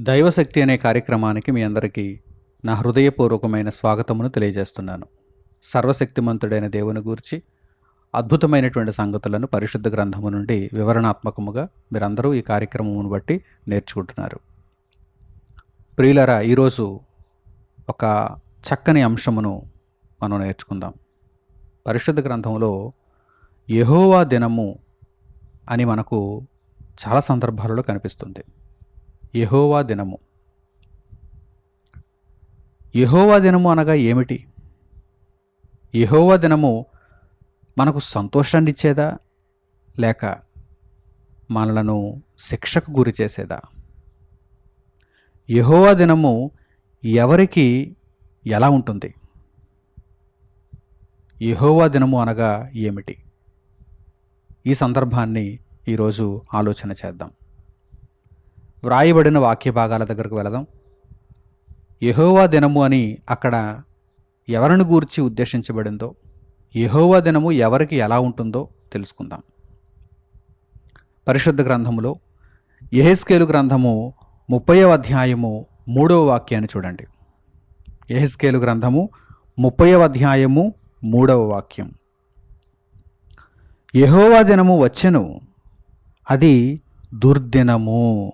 దైవశక్తి అనే కార్యక్రమానికి మీ అందరికీ నా హృదయపూర్వకమైన స్వాగతమును తెలియజేస్తున్నాను. సర్వశక్తిమంతుడైన దేవుని గూర్చి అద్భుతమైనటువంటి సంగతులను పరిశుద్ధ గ్రంథము నుండి వివరణాత్మకముగా మీరందరూ ఈ కార్యక్రమమును బట్టి నేర్చుకుంటున్నారు. ప్రియులరా ఈరోజు ఒక చక్కని అంశమును మనం నేర్చుకుందాం. పరిశుద్ధ గ్రంథంలో యహోవా దినము అని మనకు చాలా సందర్భాలలో కనిపిస్తుంది. యహోవా దినము. యహోవా దినము అనగా ఏమిటి? యహోవా దినము మనకు సంతోషాన్ని ఇచ్చేదా? లేక మనలను శిక్షకు గురి చేసేదా? యహోవా దినము ఎవరికి ఎలా ఉంటుంది? యహోవా దినము అనగా ఏమిటి? ఈ సందర్భాన్ని ఈరోజు ఆలోచన చేద్దాం. వ్రాయబడిన వాక్య భాగాల దగ్గరకు వెళదాం. యహోవా దినము అని అక్కడ ఎవరిని గూర్చి ఉద్దేశించబడిందో యహోవా దినము ఎవరికి ఎలా ఉంటుందో తెలుసుకుందాం. పరిశుద్ధ గ్రంథములో ఎహెస్కేలు గ్రంథము ముప్పైవ అధ్యాయము మూడవ వాక్యాన్ని చూడండి. ఎహెస్కేలు గ్రంథము ముప్పైవ అధ్యాయము మూడవ వాక్యం. యహోవా దినము వచ్చెను అది దుర్దినము.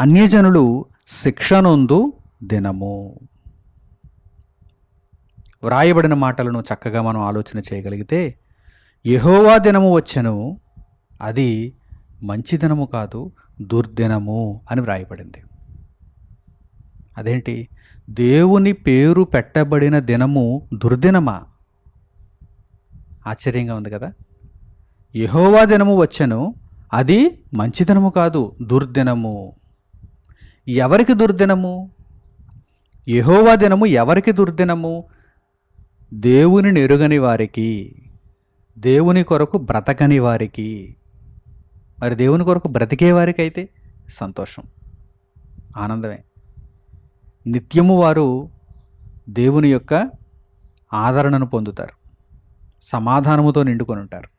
అన్యజనులు శిక్షనొందు దినము. వ్రాయబడిన మాటలను చక్కగా మనం ఆలోచన చేయగలిగితే యహోవా దినము వచ్చెను అది మంచి దినము కాదు దుర్దినము అని వ్రాయబడింది. అదేంటి? దేవుని పేరు పెట్టబడిన దినము దుర్దినమా? ఆశ్చర్యంగా ఉంది కదా. యహోవా దినము వచ్చెను అది మంచి దినము కాదు దుర్దినము. ఎవరికి దుర్దినము? యహోవా దినము ఎవరికి దుర్దినము? దేవుని నెరుగని వారికి దేవుని కొరకు బ్రతకని వారికి. మరి దేవుని కొరకు బ్రతికే వారికి అయితే సంతోషం ఆనందమే. నిత్యము వారు దేవుని యొక్క ఆదరణను పొందుతారు సమాధానముతో నిండుకొని ఉంటారు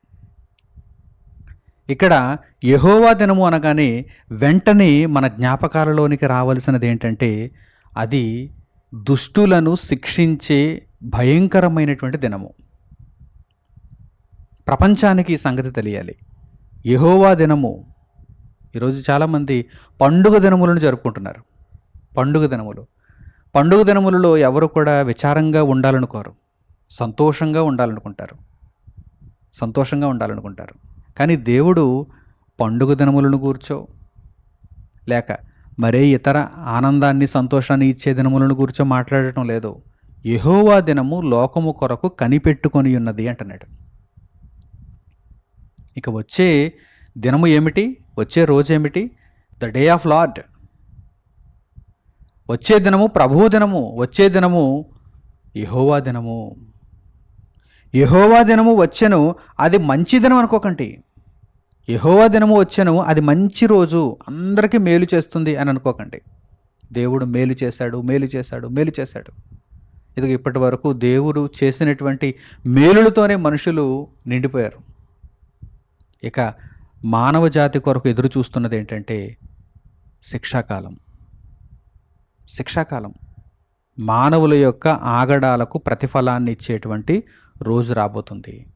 ఇక్కడ యహోవా దినము అనగానే వెంటనే మన జ్ఞాపకాలలోనికి రావలసినది ఏంటంటే అది దుష్టులను శిక్షించే భయంకరమైనటువంటి దినము. ప్రపంచానికి ఈ సంగతి తెలియాలి. యహోవా దినము ఈరోజు చాలామంది పండుగ దినములను జరుపుకుంటున్నారు. పండుగ దినములు. పండుగ దినములలో ఎవరు కూడా విచారంగా ఉండాలనుకోరు. సంతోషంగా ఉండాలనుకుంటారు. సంతోషంగా ఉండాలనుకుంటారు. కానీ దేవుడు పండుగ దినములను కూర్చో లేక మరే ఇతర ఆనందాన్ని సంతోషాన్ని ఇచ్చే దినములను కూర్చో మాట్లాడటం లేదు. యహోవా దినము లోకము కొరకు కనిపెట్టుకొని ఉన్నది అంటున్నాడు. ఇక వచ్చే దినము ఏమిటి? వచ్చే రోజు ఏమిటి? The day of Lord. వచ్చే దినము ప్రభువు దినము వచ్చే దినము యహోవా దినము. యహోవా దినము వచ్చెను అది మంచి దినం అనుకోకండి. యహోవా దినము వచ్చాను అది మంచి రోజు అందరికీ మేలు చేస్తుంది అని అనుకోకండి. దేవుడు మేలు చేశాడు మేలు చేశాడు మేలు చేశాడు. ఇది ఇప్పటి వరకు దేవుడు చేసినటువంటి మేలులతోనే మనుషులు నిండిపోయారు. ఇక మానవ జాతి కొరకు ఎదురు చూస్తున్నది ఏంటంటే శిక్షాకాలం. శిక్షాకాలం. మానవుల యొక్క ఆగడాలకు ప్రతిఫలాన్ని ఇచ్చేటువంటి రోజు రాబోతుంది.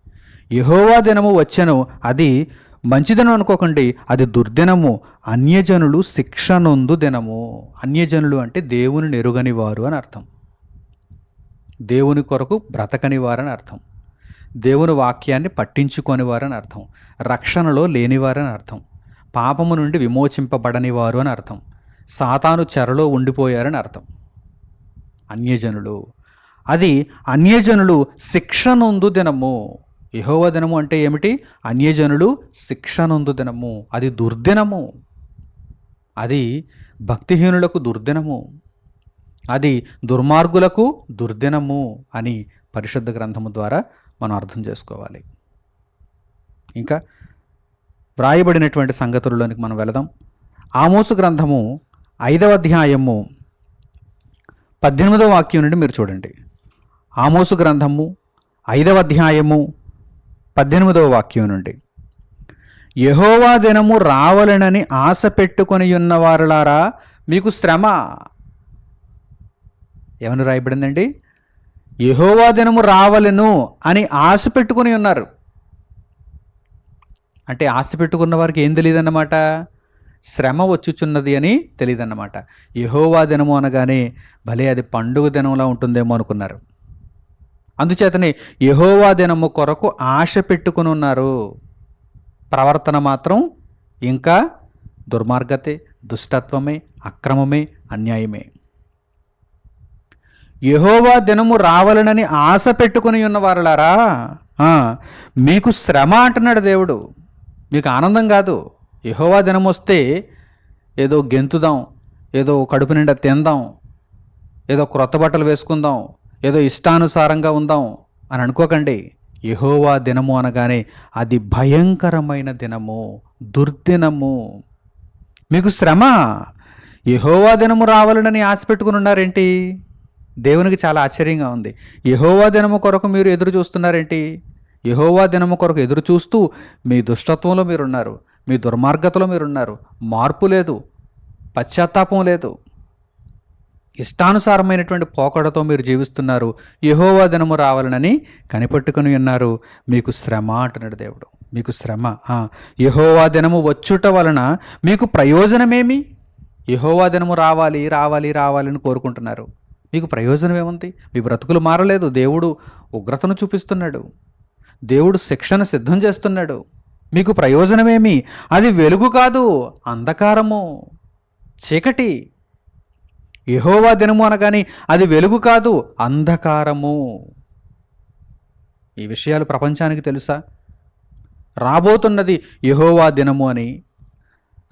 యహోవా దినము వచ్చెను అది మంచిదనం అనుకోకండి. అది దుర్దినము. అన్యజనులు శిక్ష నొందు దినము. అన్యజనులు అంటే దేవుని నెరుగని వారు అని అర్థం. దేవుని కొరకు బ్రతకని వారని అర్థం. దేవుని వాక్యాన్ని పట్టించుకొని వారని అర్థం. రక్షణలో లేనివారని అర్థం. పాపము నుండి విమోచింపబడని వారు అని అర్థం. సాతాను చెరలో ఉండిపోయారని అర్థం. అన్యజనులు. అది అన్యజనులు శిక్షనొందు దినము. యహోవ దినము అంటే ఏమిటి? అన్యజనులు శిక్షనందు దినము. అది దుర్దినము. అది భక్తిహీనులకు దుర్దినము. అది దుర్మార్గులకు దుర్దినము అని పరిశుద్ధ గ్రంథము ద్వారా మనం అర్థం చేసుకోవాలి. ఇంకా వ్రాయబడినటువంటి సంగతులలోనికి మనం వెళదాం. ఆమోసు గ్రంథము ఐదవ అధ్యాయము పద్దెనిమిదవ వాక్యం నుండి మీరు చూడండి. ఆమోసు గ్రంథము ఐదవ అధ్యాయము పద్దెనిమిదవ వాక్యం నుండి. యహోవా దినము రావలనని ఆశ పెట్టుకొని ఉన్నవారులారా మీకు శ్రమ. ఏమని రాయబడిందండి? యహోవా దినము రావలెను అని ఆశ పెట్టుకుని ఉన్నారు. అంటే ఆశ పెట్టుకున్న వారికి ఏం తెలియదన్నమాట? శ్రమ వచ్చుచున్నది అని తెలియదన్నమాట. యహోవా దినము అనగానే భలే అది పండుగ దినంలా ఉంటుందేమో అనుకున్నారు. అందుచేతనే యహోవా దినము కొరకు ఆశ పెట్టుకుని ఉన్నారు. ప్రవర్తన మాత్రం ఇంకా దుర్మార్గతే దుష్టత్వమే అక్రమమే అన్యాయమే. యహోవా దినము రావాలనని ఆశ పెట్టుకుని ఉన్నవారులారా మీకు శ్రమ అంటున్నాడు దేవుడు. మీకు ఆనందం కాదు. యహోవా దినం వస్తే ఏదో గెంతుదాం ఏదో కడుపు నిండా తిందాం ఏదో క్రొత్త బట్టలు వేసుకుందాం ఏదో ఇష్టానుసారంగా ఉందాం అని అనుకోకండి. యహోవా దినము అనగానే అది భయంకరమైన దినము దుర్దినము. మీకు శ్రమ? యహోవా దినము రావాలని ఆశ పెట్టుకుని ఉన్నారేంటి? దేవునికి చాలా ఆశ్చర్యంగా ఉంది. యహోవా దినము కొరకు మీరు ఎదురు చూస్తున్నారేంటి? యహోవా దినము కొరకు ఎదురు చూస్తూ మీ దుష్టత్వంలో మీరున్నారు. మీ దుర్మార్గతలో మీరున్నారు. మార్పు లేదు. పశ్చాత్తాపం లేదు. ఇష్టానుసారమైనటువంటి పోకడతో మీరు జీవిస్తున్నారు. యహోవా దినము రావాలనని కనిపెట్టుకుని ఉన్నారు. మీకు శ్రమ అంటున్నాడు దేవుడు. మీకు శ్రమ. యహోవా దినము వచ్చుట వలన మీకు ప్రయోజనమేమి? యహోవా దినము రావాలి రావాలి రావాలని కోరుకుంటున్నారు. మీకు ప్రయోజనం ఏముంది మీ బ్రతుకులు మారలేదు. దేవుడు ఉగ్రతను చూపిస్తున్నాడు. దేవుడు శిక్షను సిద్ధం చేస్తున్నాడు. మీకు ప్రయోజనమేమి? అది వెలుగు కాదు అంధకారము. చీకటి. యహోవా దినము అనగాని అది వెలుగు కాదు అంధకారము. ఈ విషయాలు ప్రపంచానికి తెలుసా? రాబోతున్నది యహోవా దినము అని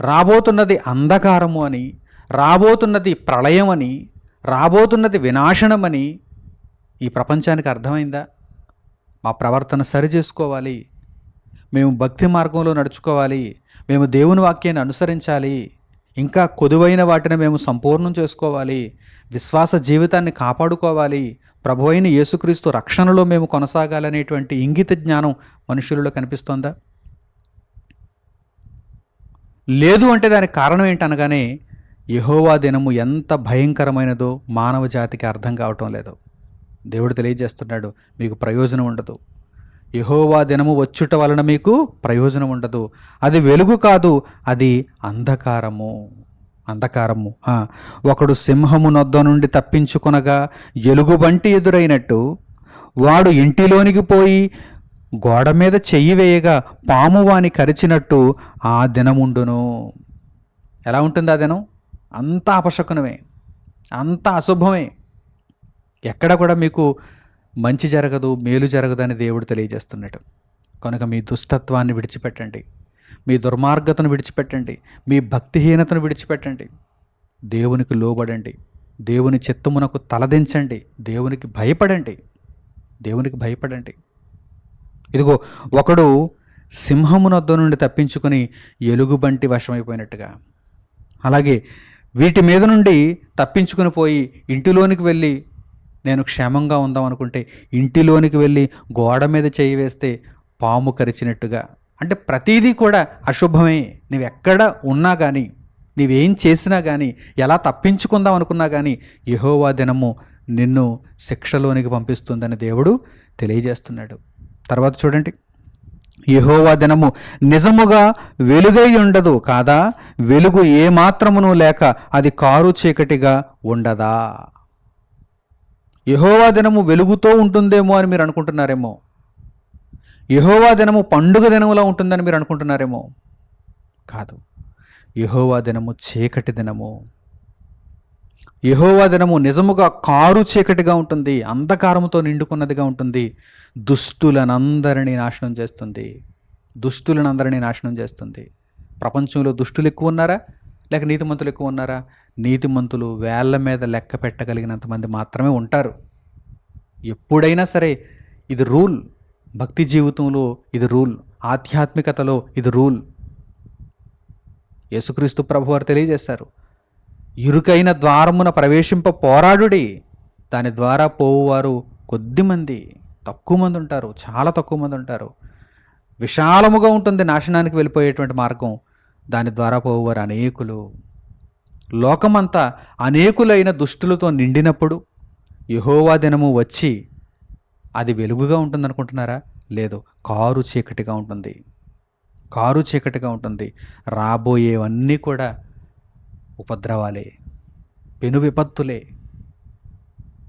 రాబోతున్నది అంధకారము అని రాబోతున్నది ప్రళయం అని రాబోతున్నది వినాశనమని ఈ ప్రపంచానికి అర్థమైందా? మా ప్రవర్తన సరి చేసుకోవాలి మేము భక్తి మార్గంలో నడుచుకోవాలి. మేము దేవుని వాక్యాన్ని అనుసరించాలి. ఇంకా కొదువైన వాటిని మేము సంపూర్ణం చేసుకోవాలి. విశ్వాస జీవితాన్ని కాపాడుకోవాలి. ప్రభువైన యేసుక్రీస్తు రక్షణలో మేము కొనసాగాలనేటువంటి ఇంగిత జ్ఞానం మనుషులలో కనిపిస్తోందా? లేదు అంటే దానికి కారణం ఏంటనగానే యహోవా దినము ఎంత భయంకరమైనదో మానవ జాతికి అర్థం కావటం లేదు. దేవుడు తెలియజేస్తున్నాడు మీకు ప్రయోజనం ఉండదు. యహోవా దినము వచ్చుట వలన మీకు ప్రయోజనం ఉండదు అది వెలుగు కాదు అది అంధకారము. అంధకారము ఒకడు సింహము నొద్ద నుండి తప్పించుకొనగా ఎలుగుబంటి ఎదురైనట్టు వాడు ఇంటిలోనికి పోయి గోడ మీద చెయ్యి వేయగా పాము వాని కరిచినట్టు ఆ దినముండును. ఎలా ఉంటుంది ఆ దినం? అంత అపశకునమే అంత అశుభమే. ఎక్కడ కూడా మీకు మంచి జరగదు మేలు జరగదు అని దేవుడు తెలియజేస్తున్నాడు కనుక మీ దుష్టత్వాన్ని విడిచిపెట్టండి. మీ దుర్మార్గతను విడిచిపెట్టండి. మీ భక్తిహీనతను విడిచిపెట్టండి. దేవునికి లోబడండి. దేవుని చిత్తమునకు తలదించండి. దేవునికి భయపడండి. దేవునికి భయపడండి. ఇదిగో ఒకడు సింహమునొద్ద నుండి తప్పించుకుని ఎలుగుబంటి వశమైపోయినట్టుగా. అలాగే వీటి మీద నుండి తప్పించుకుని పోయి ఇంటిలోనికి వెళ్ళి నేను క్షేమంగా ఉందాం అనుకుంటే ఇంటిలోనికి వెళ్ళి గోడ మీద చేయి వేస్తే పాము కరిచినట్టుగా. అంటే ప్రతిదీ కూడా అశుభమే. నీవెక్కడ ఉన్నా కానీ నీవేం చేసినా కానీ ఎలా తప్పించుకుందాం అనుకున్నా కానీ యహోవా దినము నిన్ను శిక్షలోనికి పంపిస్తుందని దేవుడు తెలియజేస్తున్నాడు. తర్వాత చూడండి. యహోవా దినము నిజముగా వెలుగై ఉండదు కాదా? వెలుగు ఏమాత్రమును లేక అది కారు చీకటిగా ఉండదా? యహోవా దినము వెలుగుతో ఉంటుందేమో అని మీరు అనుకుంటున్నారేమో. యహోవా దినము పండుగ దినములా ఉంటుందని మీరు అనుకుంటున్నారేమో. కాదు. యహోవా దినము చీకటి దినము. యహోవా దినము నిజముగా కారు చీకటిగా ఉంటుంది అంధకారముతో నిండుకున్నదిగా ఉంటుంది దుస్తులనందరినీ నాశనం చేస్తుంది. దుస్తులనందరినీ నాశనం చేస్తుంది. ప్రపంచంలో దుష్టులు ఎక్కువ ఉన్నారా? లేక నీతిమంతులు ఎక్కువ ఉన్నారా? నీతిమంతులు వేళ్ళ మీద లెక్క పెట్టగలిగినంత మంది మాత్రమే ఉంటారు. ఎప్పుడైనా సరే ఇది రూల్. భక్తి జీవితంలో ఇది రూల్. ఆధ్యాత్మికతలో ఇది రూల్. యేసుక్రీస్తు ప్రభువారు తెలియజేశారు. ఇరుకైన ద్వారమున ప్రవేశింప పోరాడుడి. దాని ద్వారా పోవువారు కొద్దిమంది తక్కువ మంది ఉంటారు. చాలా తక్కువ మంది ఉంటారు. విశాలముగా ఉంటుంది నాశనానికి వెళ్ళిపోయేటువంటి మార్గం. దాని ద్వారా పోవువారు అనేకులు. లోకమంతా అనేకులైన దుష్టులతో నిండినప్పుడు యహోవా దినము వచ్చి అది వెలుగుగా ఉంటుందనుకుంటున్నారా? లేదు కారు చీకటిగా ఉంటుంది. కారు చీకటిగా ఉంటుంది. రాబోయేవన్నీ కూడా ఉపద్రవాలే పెను విపత్తులే.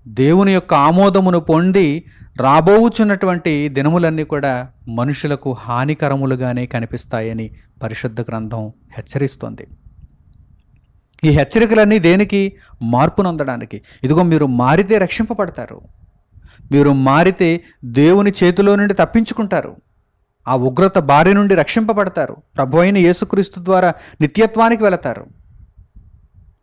దేవుని యొక్క ఆమోదమును పొంది రాబోవుచున్నటువంటి దినములన్నీ కూడా మనుషులకు హానికరములుగానే కనిపిస్తాయని పరిశుద్ధ గ్రంథం హెచ్చరిస్తోంది. ఈ హెచ్చరికలన్నీ దేనికి? మార్పునొందడానికి ఇదిగో మీరు మారితే రక్షింపబడతారు. మీరు మారితే దేవుని చేతిలో నుండి తప్పించుకుంటారు. ఆ ఉగ్రత బారి నుండి రక్షింపబడతారు. ప్రభు అయిన యేసుక్రీస్తు ద్వారా నిత్యత్వానికి వెళతారు.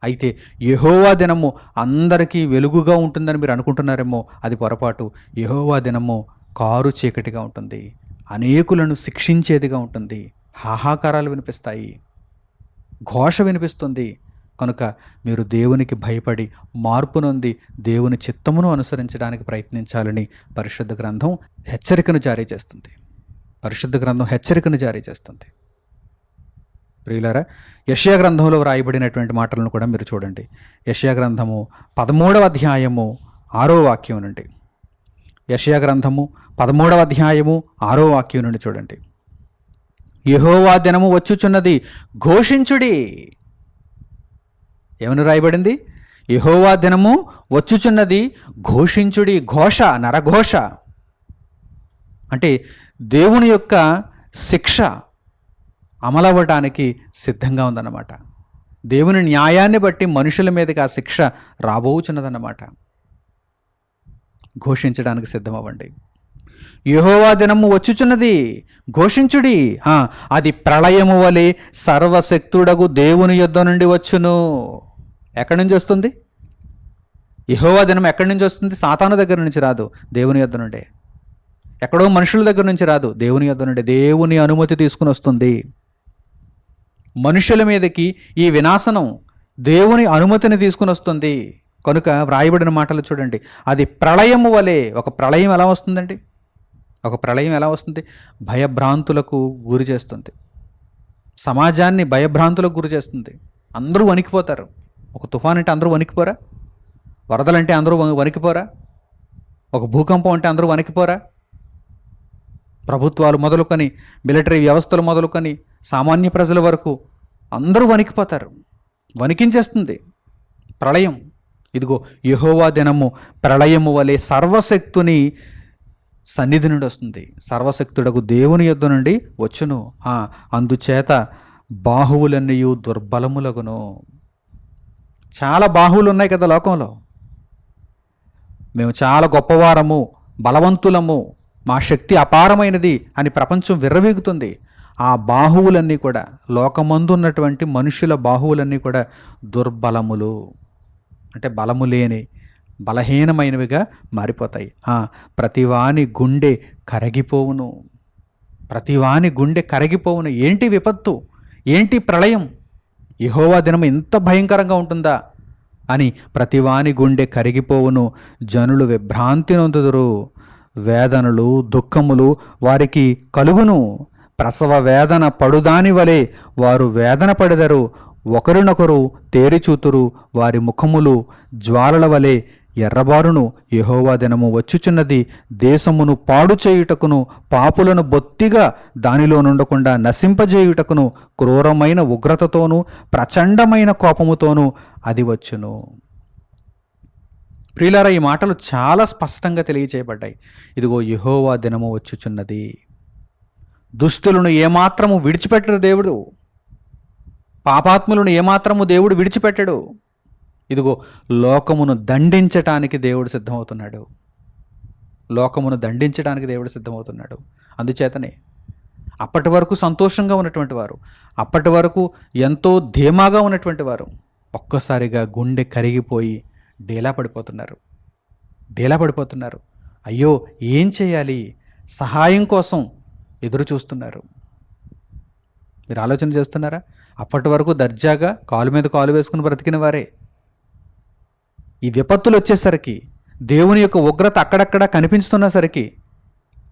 అయితే యహోవా దినము అందరికీ వెలుగుగా ఉంటుందని మీరు అనుకుంటున్నారేమో అది పొరపాటు. యహోవా దినము కారు చీకటిగా ఉంటుంది. అనేకులను శిక్షించేదిగా ఉంటుంది. హాహాకారాలు వినిపిస్తాయి. ఘోష వినిపిస్తుంది. కనుక మీరు దేవునికి భయపడి మార్పు నొంది దేవుని చిత్తమును అనుసరించడానికి ప్రయత్నించాలని పరిశుద్ధ గ్రంథం హెచ్చరికను జారీ చేస్తుంది. పరిశుద్ధ గ్రంథం హెచ్చరికను జారీ చేస్తుంది. ప్రియులారా యష్యా గ్రంథంలో వ్రాయబడినటువంటి మాటలను కూడా మీరు చూడండి. యష్యా గ్రంథము పదమూడవ అధ్యాయము ఆరో వాక్యం నుండి. యష్యా గ్రంథము పదమూడవ అధ్యాయము ఆరో వాక్యం నుండి చూడండి. యహోవా దినము వచ్చుచున్నది ఘోషించుడి. ఏమని రాయబడింది? యహోవా దినము వచ్చుచున్నది ఘోషించుడి ఘోష నరఘోష. అంటే దేవుని యొక్క శిక్ష అమలవ్వటానికి సిద్ధంగా ఉందన్నమాట. దేవుని న్యాయాన్ని బట్టి మనుషుల మీదకి ఆ శిక్ష రాబోచున్నదన్నమాట. ఘోషించడానికి సిద్ధమవ్వండి. యహోవా దినము వచ్చుచున్నది ఘోషించుడి. అది ప్రళయము వలె సర్వశక్తుడగు దేవుని యుద్ధం నుండి వచ్చును. ఎక్కడి నుంచి వస్తుంది? యహోవా దినం ఎక్కడి నుంచి వస్తుంది? సాతాను దగ్గర నుంచి రాదు దేవుని యొద్ద నుండే. ఎక్కడో మనుషుల దగ్గర నుంచి రాదు దేవుని యొద్ద నుండి. దేవుని అనుమతి తీసుకుని వస్తుంది. మనుషుల మీదకి ఈ వినాశనం దేవుని అనుమతిని తీసుకుని వస్తుంది. కనుక వ్రాయబడిన మాటలు చూడండి. అది ప్రళయము వలె ఒక ప్రళయం ఎలా వస్తుందండి? ఒక ప్రళయం ఎలా వస్తుంది? భయభ్రాంతులకు గురి చేస్తుంది. సమాజాన్ని భయభ్రాంతులకు గురి చేస్తుంది. అందరూ వణికిపోతారు. ఒక తుఫాన్ అంటే అందరూ వణికిపోరా? వరదలంటే అందరూ వణికిపోరా? ఒక భూకంపం అంటే అందరూ వణికిపోరా? ప్రభుత్వాలు మొదలుకొని మిలిటరీ వ్యవస్థలు మొదలుకొని సామాన్య ప్రజల వరకు అందరూ వణికిపోతారు. వణికించేస్తుంది. ప్రళయం. ఇదిగో యహోవా దినము. ప్రళయము వలె సర్వశక్తుని సన్నిధి నుండి వస్తుంది. సర్వశక్తుడకు దేవుని యొద్ద నుండి వచ్చును. ఆ, అందుచేత బాహువులన్నయూ దుర్బలములగును. చాలా బాహువులు ఉన్నాయి కదా లోకంలో. మేము చాలా గొప్పవారము బలవంతులము మా శక్తి అపారమైనది అని ప్రపంచం విర్రవీగుతుంది. ఆ బాహువులన్నీ కూడా లోకమందు ఉన్నటువంటి మనుషుల బాహువులన్నీ కూడా దుర్బలములు. అంటే బలము లేని బలహీనమైనవిగా మారిపోతాయి. ప్రతివాని గుండె కరగిపోవును. ప్రతివాని గుండె కరగిపోవును. ఏంటి విపత్తు? ఏంటి ప్రళయం? యహోవా దినం ఇంత భయంకరంగా ఉంటుందా? అని ప్రతివాని గుండె కరిగిపోవును. జనులు విభ్రాంతి నొందుదురు వేదనలు దుఃఖములు వారికి కలుగును. ప్రసవ వేదన పడుదాని వలె వారు వేదన పడెదరు. ఒకరినొకరు తేరిచూతురు. వారి ముఖములు జ్వాలల వలె ఎర్రబారును యహోవా దినము వచ్చుచున్నది దేశమును పాడు చేయుటకును పాపులను బొత్తిగా దానిలో నుండకుండా నశింపజేయుటకును క్రూరమైన ఉగ్రతతోనూ ప్రచండమైన కోపముతోనూ అది వచ్చును. ప్రియులారా ఈ మాటలు చాలా స్పష్టంగా తెలియచేయబడ్డాయి. ఇదిగో యహోవా దినము వచ్చుచున్నది. దుష్టులను ఏమాత్రము విడిచిపెట్టడు దేవుడు. పాపాత్ములను ఏమాత్రము దేవుడు విడిచిపెట్టడు. ఇదిగో లోకమును దండించటానికి దేవుడు సిద్ధమవుతున్నాడు. లోకమును దండించడానికి దేవుడు సిద్ధమవుతున్నాడు. అందుచేతనే అప్పటి వరకు సంతోషంగా ఉన్నటువంటి వారు అప్పటి వరకు ఎంతో ధీమాగా ఉన్నటువంటి వారు ఒక్కసారిగా గుండె కరిగిపోయి డేలా పడిపోతున్నారు. డేలా పడిపోతున్నారు. అయ్యో ఏం చేయాలి? సహాయం కోసం ఎదురు చూస్తున్నారు. మీరు ఆలోచన చేస్తున్నారా? అప్పటి వరకు దర్జాగా కాలు మీద కాలు వేసుకుని బ్రతికిన వారే. ఈ విపత్తులు వచ్చేసరికి దేవుని యొక్క ఉగ్రత అక్కడక్కడ కనిపిస్తున్నసరికి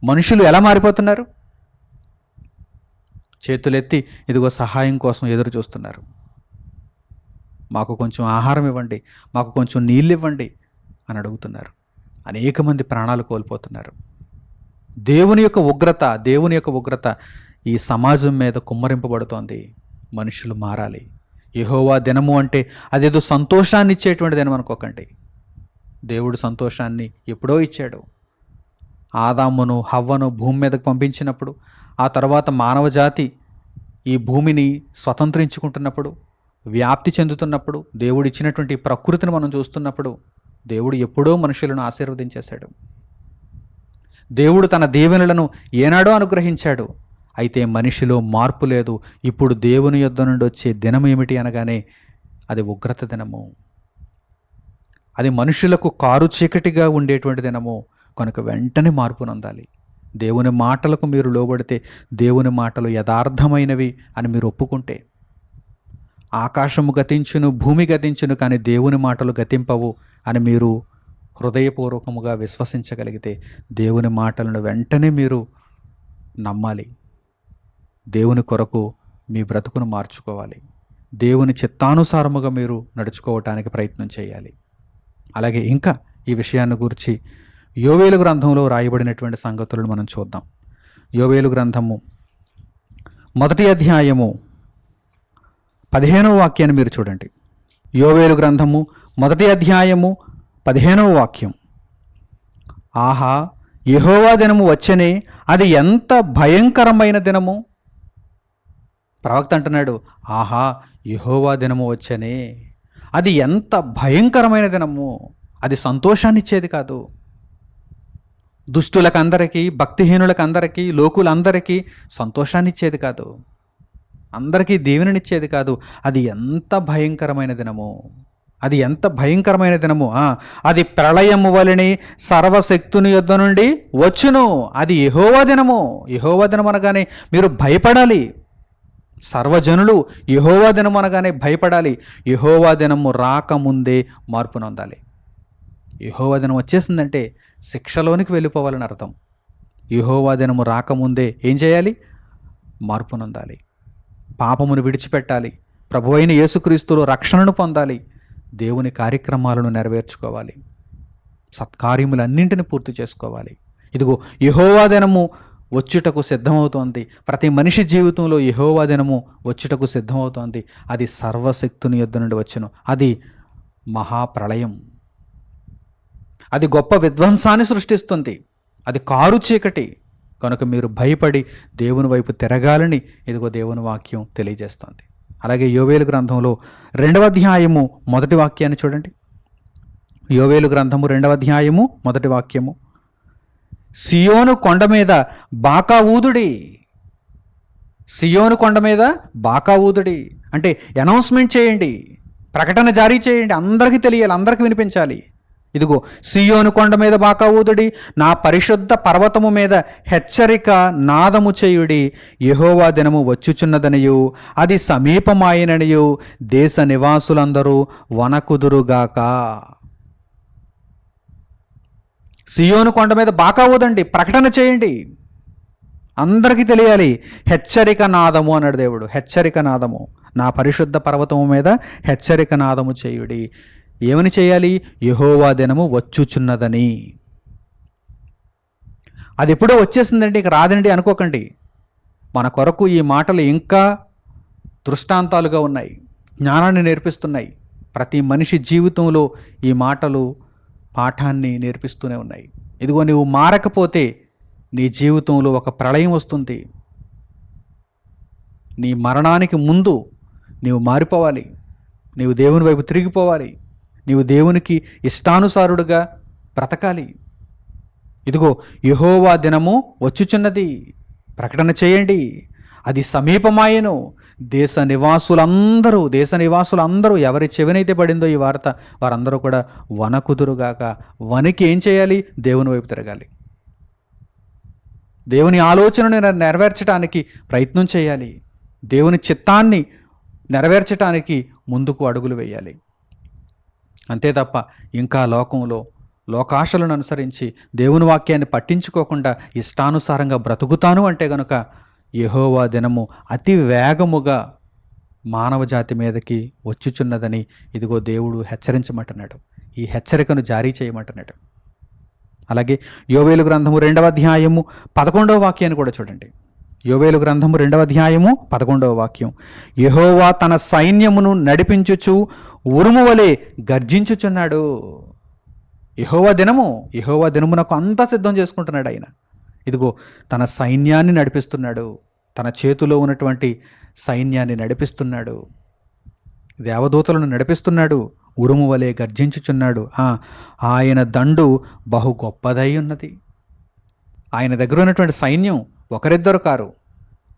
మనుషులు ఎలా మారిపోతున్నారు? చేతులెత్తి ఇదిగో సహాయం కోసం ఎదురు చూస్తున్నారు. మాకు కొంచెం ఆహారం ఇవ్వండి మాకు కొంచెం నీళ్ళు ఇవ్వండి అని అడుగుతున్నారు. అనేక మంది ప్రాణాలు కోల్పోతున్నారు. దేవుని యొక్క ఉగ్రత దేవుని యొక్క ఉగ్రత ఈ సమాజం మీద కుమ్మరింపబడుతోంది. మనుషులు మారాలి. యహోవా దినము అంటే అదేదో సంతోషాన్ని ఇచ్చేటువంటి దినం అనుకోకండి. దేవుడు సంతోషాన్ని ఎప్పుడో ఇచ్చాడు. ఆదామును హవ్వను భూమి మీదకు పంపించినప్పుడు ఆ తర్వాత మానవ జాతి ఈ భూమిని స్వతంత్రించుకుంటున్నప్పుడు వ్యాప్తి చెందుతున్నప్పుడు దేవుడు ఇచ్చినటువంటి ప్రకృతిని మనం చూస్తున్నప్పుడు దేవుడు ఎప్పుడో మనుషులను ఆశీర్వదించేశాడు. దేవుడు తన దీవెనలను ఏనాడో అనుగ్రహించాడు. అయితే మనిషిలో మార్పు లేదు. ఇప్పుడు దేవుని యొద్ద నుండి వచ్చే దినం ఏమిటి అనగానే అది ఉగ్రత దినము. అది మనుషులకు కారు చీకటిగా ఉండేటువంటి దినము. కనుక వెంటనే మార్పు నొందాలి. దేవుని మాటలకు మీరు లోబడితే దేవుని మాటలు యథార్థమైనవి అని మీరు ఒప్పుకుంటే. ఆకాశము గతించును భూమి గతించును కానీ దేవుని మాటలు గతింపవు అని మీరు హృదయపూర్వకముగా విశ్వసించగలిగితే దేవుని మాటలను వెంటనే మీరు నమ్మాలి. దేవుని కొరకు మీ బ్రతుకును మార్చుకోవాలి. దేవుని చిత్తానుసారముగా మీరు నడుచుకోవటానికి ప్రయత్నం చేయాలి. అలాగే ఇంకా ఈ విషయాన్ని గురించి యోవేలు గ్రంథంలో రాయబడినటువంటి సంగతులను మనం చూద్దాం. యోవేలు గ్రంథము మొదటి అధ్యాయము పదిహేనవ వాక్యాన్ని మీరు చూడండి. యోవేలు గ్రంథము మొదటి అధ్యాయము పదిహేనవ వాక్యం. ఆహా యహోవా దినము వచ్చనే అది ఎంత భయంకరమైన దినము? ప్రవక్త అంటున్నాడు ఆహా యహోవా దినము వచ్చనే. అది ఎంత భయంకరమైన దినము. అది సంతోషాన్నిచ్చేది కాదు. కాదు దుష్టులకందరికీ భక్తిహీనులకు అందరికీ లోకులందరికీ సంతోషాన్నిచ్చేది కాదు. అందరికీ దేవునినిచ్చేది కాదు. అది ఎంత భయంకరమైన దినము. అది ఎంత భయంకరమైన దినము. అది ప్రళయము వలని సర్వశక్తుని యుద్ధ నుండి వచ్చును. అది యహోవా దినము. యహోవా దినం అనగానే మీరు భయపడాలి. సర్వజనులు యహోవా దినం అనగానే భయపడాలి. యహోవా దినము రాకముందే మార్పు నొందాలి. యహోవా దినం వచ్చేసిందంటే శిక్షలోనికి వెళ్ళిపోవాలని అర్థం. యహోవా దినము రాకముందే ఏం చేయాలి? మార్పు నొందాలి. పాపమును విడిచిపెట్టాలి. ప్రభువైన యేసుక్రీస్తులో రక్షణను పొందాలి. దేవుని కార్యక్రమాలను నెరవేర్చుకోవాలి. సత్కార్యములన్నింటిని పూర్తి చేసుకోవాలి. ఇదిగో యహోవా దినము వచ్చుటకు సిద్ధమవుతోంది. ప్రతి మనిషి జీవితంలో యహోవా దినము వచ్చుటకు సిద్ధమవుతోంది. అది సర్వశక్తుని యుద్ధ నుండి వచ్చును. అది మహాప్రళయం. అది గొప్ప విధ్వంసాన్ని సృష్టిస్తుంది. అది కారు చీకటి. కనుక మీరు భయపడి దేవుని వైపు తిరగాలని ఇదిగో దేవుని వాక్యం తెలియజేస్తుంది. అలాగే యోవేలు గ్రంథంలో రెండవ అధ్యాయము మొదటి వాక్యాన్ని చూడండి. యోవేలు గ్రంథము రెండవ అధ్యాయము మొదటి వాక్యము. సియోను కొండ మీద బాకా ఊదుడి. సియోను కొండ మీద బాకా ఊదుడి. అంటే అనౌన్స్మెంట్ చేయండి. ప్రకటన జారీ చేయండి. అందరికీ తెలియాలి. అందరికీ వినిపించాలి. ఇదిగో సియోను కొండ మీద బాకా ఊదుడి. నా పరిశుద్ధ పర్వతము మీద హెచ్చరిక నాదము చేయుడి. యహోవా దినము వచ్చుచున్నదనియు అది సమీపమాయననియు. దేశ నివాసులందరూ వనకుదురుగాక. సియోను కొండ మీద బాకా ఊదండి. ప్రకటన చేయండి. అందరికీ తెలియాలి హెచ్చరిక నాదము అన్నాడు దేవుడు. హెచ్చరిక నాదము. నా పరిశుద్ధ పర్వతము మీద హెచ్చరిక నాదము చేయుడి. ఏమని చేయాలి? యహోవా దినము వచ్చుచున్నదని. అది ఎప్పుడో వచ్చేసిందండి. ఇక రాదండి అనుకోకండి. మన కొరకు ఈ మాటలు ఇంకా దృష్టాంతాలుగా ఉన్నాయి. జ్ఞానాన్ని నేర్పిస్తున్నాయి. ప్రతి మనిషి జీవితంలో ఈ మాటలు పాఠాన్ని నేర్పిస్తూనే ఉన్నాయి. ఇదిగో నువ్వు మారకపోతే నీ జీవితంలో ఒక ప్రళయం వస్తుంది. నీ మరణానికి ముందు నీవు మారిపోవాలి. నీవు దేవుని వైపు తిరిగిపోవాలి. నీవు దేవునికి ఇష్టానుసారుడుగా బ్రతకాలి. ఇదిగో యహోవా దినము వచ్చుచున్నది. ప్రకటన చేయండి. అది సమీపమాయను. దేశ నివాసులందరూ దేశ నివాసులందరూ ఎవరి చెవినైతే పడిందో ఈ వార్త వారందరూ కూడా వనకుదురుగాక. వనికి ఏం చేయాలి? దేవుని వైపు తిరగాలి. దేవుని ఆలోచనను నెరవేర్చడానికి ప్రయత్నం చేయాలి. దేవుని చిత్తాన్ని నెరవేర్చడానికి ముందుకు అడుగులు వేయాలి. అంతే తప్ప ఇంకా లోకంలో లోకాశలను అనుసరించి దేవుని వాక్యాన్ని పట్టించుకోకుండా ఇష్టానుసారంగా బ్రతుకుతాను అంటే గనుక యహోవా దినము అతి వేగముగా మానవజాతి మీదకి వచ్చుచున్నదని ఇదిగో దేవుడు హెచ్చరించమంటున్నాడు. ఈ హెచ్చరికను జారీ చేయమంటున్నాడు. అలాగే యోవేలు గ్రంథము రెండవ అధ్యాయము పదకొండవ వాక్యాన్ని కూడా చూడండి. యోవేలు గ్రంథము రెండవ అధ్యాయము పదకొండవ వాక్యం. యహోవా తన సైన్యమును నడిపించుచు ఉరుము వలె గర్జించుచున్నాడు. యహోవా దినము యహోవా దినమునకు అంతా సిద్ధం చేసుకుంటున్నాడు ఆయన. ఇదిగో తన సైన్యాన్ని నడిపిస్తున్నాడు. తన చేతిలో ఉన్నటువంటి సైన్యాన్ని నడిపిస్తున్నాడు. దేవదూతలను నడిపిస్తున్నాడు. ఉరుము వలె గర్జించుచున్నాడు. ఆయన దండు బహు గొప్పదై ఉన్నది. ఆయన దగ్గర ఉన్నటువంటి సైన్యం ఒకరిద్దరు కారు.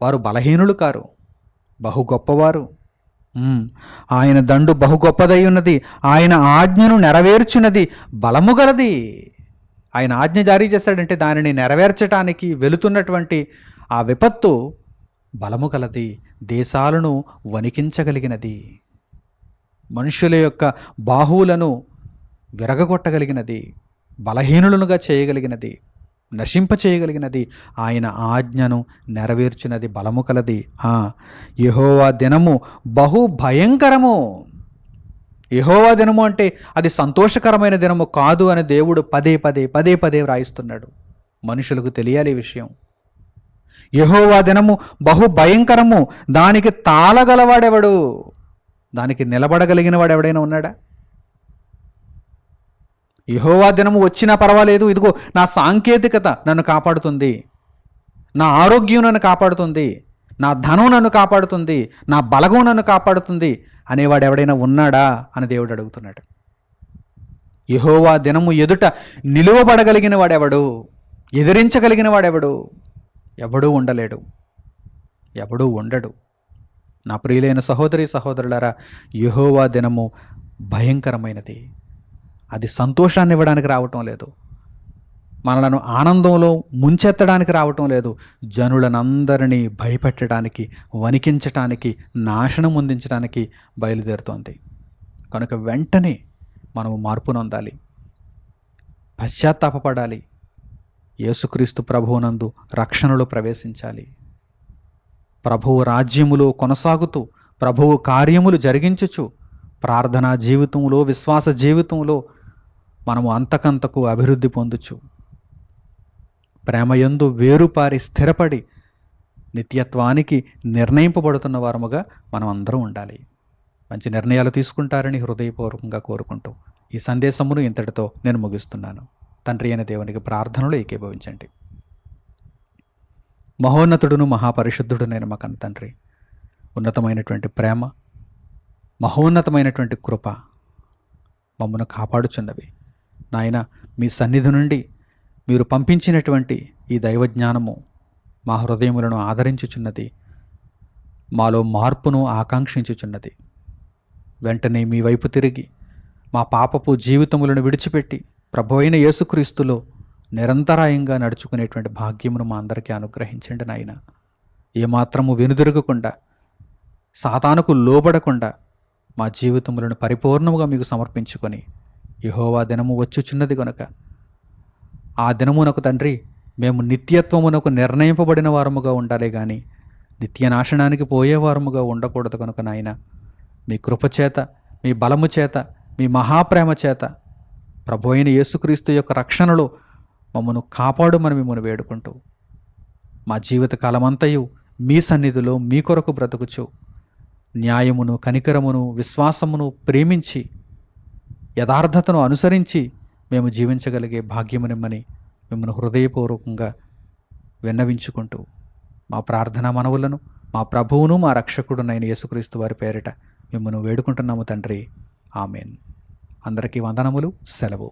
వారు బలహీనులు కారు. బహు గొప్పవారు. ఆయన దండు బహు గొప్పదై ఉన్నది. ఆయన ఆజ్ఞను నెరవేర్చున్నది బలము గలది. ఆయన ఆజ్ఞ జారీ చేశాడంటే దానిని నెరవేర్చటానికి వెళుతున్నటువంటి ఆ విపత్తు బలము కలది దేశాలను వణికించగలిగినది మనుషుల యొక్క బాహువులను విరగగొట్టగలిగినది బలహీనులనుగా చేయగలిగినది నశింప చేయగలిగినది ఆయన ఆజ్ఞను నెరవేర్చినది బలము కలది. యహోవా దినము బహు భయంకరము. యహోవా దినము అంటే అది సంతోషకరమైన దినము కాదు అని దేవుడు పదే పదే పదే పదే వ్రాయిస్తున్నాడు. మనుషులకు తెలియాలి విషయం. యహోవా దినము బహు భయంకరము. దానికి తాళగలవాడెవడు? దానికి నిలబడగలిగిన వాడు ఎవడైనా ఉన్నాడా? యహోవా దినము వచ్చినా పర్వాలేదు. ఇదిగో నా సాంకేతికత నన్ను కాపాడుతుంది. నా ఆరోగ్యం నన్ను కాపాడుతుంది. నా ధనం నన్ను కాపాడుతుంది నా బలగం నన్ను కాపాడుతుంది అనేవాడు ఎవడైనా ఉన్నాడా అని దేవుడు అడుగుతున్నాడు. యహోవా దినము ఎదుట నిలువబడగలిగిన వాడెవడు? ఎదిరించగలిగిన వాడెవడు? ఎవడూ ఉండలేడు. ఎవడూ ఉండడు. నా ప్రియులైన సహోదరి సహోదరులారా యహోవా దినము భయంకరమైనది. అది సంతోషాన్ని ఇవ్వడానికి రావటం లేదు. మనలను ఆనందంలో ముంచెత్తడానికి రావటం లేదు. జనులనందరినీ భయపెట్టడానికి వణికించటానికి నాశనం అందించడానికి బయలుదేరుతోంది. కనుక వెంటనే మనము మార్పు నొందాలి. పశ్చాత్తాపపడాలి. యేసుక్రీస్తు ప్రభువునందు రక్షణలో ప్రవేశించాలి. ప్రభువు రాజ్యములో కొనసాగుతూ ప్రభువు కార్యములు జరిగించుచు ప్రార్థనా జీవితంలో విశ్వాస జీవితంలో మనము అంతకంతకు అభివృద్ధి పొందుచు ప్రేమయందు వేరుపారి స్థిరపడి నిత్యత్వానికి నిర్ణయింపబడుతున్న వారముగా మనం అందరం ఉండాలి. మంచి నిర్ణయాలు తీసుకుంటారని హృదయపూర్వకంగా కోరుకుంటూ ఈ సందేశమును ఇంతటితో నేను ముగిస్తున్నాను. తండ్రి అయిన దేవునికి ప్రార్థనలు ఏకీభవించండి. మహోన్నతుడును మహాపరిశుద్ధుడునైన మా కన్న తండ్రి. ఉన్నతమైనటువంటి ప్రేమ మహోన్నతమైనటువంటి కృప మమ్మను కాపాడుచున్నవి. నాయన మీ సన్నిధి నుండి మీరు పంపించినటువంటి ఈ దైవజ్ఞానము మా హృదయములను ఆదరించుచున్నది మాలో మార్పును ఆకాంక్షించుచున్నది. వెంటనే మీ వైపు తిరిగి మా పాపపు జీవితములను విడిచిపెట్టి ప్రభు అయిన యేసుక్రీస్తులో నిరంతరాయంగా నడుచుకునేటువంటి భాగ్యమును మా అందరికీ అనుగ్రహించండి నాయన. ఏమాత్రము వెనుదిరగకుండా సాతానుకు లోబడకుండా మా జీవితములను పరిపూర్ణముగా మీకు సమర్పించుకొని యహోవా దినము వచ్చుచున్నది గనుక ఆ దినమునకు తండ్రి మేము నిత్యత్వమునకు నిర్ణయింపబడిన వారముగా ఉండాలి కానీ నిత్య నాశనానికి పోయేవారముగా ఉండకూడదు కనుక నాయన. మీ కృపచేత మీ బలము చేత మీ మహాప్రేమ చేత ప్రభు అయిన యేసుక్రీస్తు యొక్క రక్షణలో మమ్మను కాపాడుమని మిమ్మల్ని వేడుకుంటూ మా జీవిత కాలమంతయు మీ సన్నిధిలో మీ కొరకు బ్రతుకుచు న్యాయమును కనికరమును విశ్వాసమును ప్రేమించి యథార్థతను అనుసరించి మేము జీవించగలిగే భాగ్యమునిమ్మని మిమ్మల్ని హృదయపూర్వకంగా విన్నవించుకుంటూ మా ప్రార్థనా మనవులను మా ప్రభువును మా రక్షకుడునైన యేసుక్రీస్తు వారి పేరిట మిమ్మల్ని వేడుకుంటున్నాము తండ్రి. ఆమెన్. అందరికీ వందనములు సెలవు.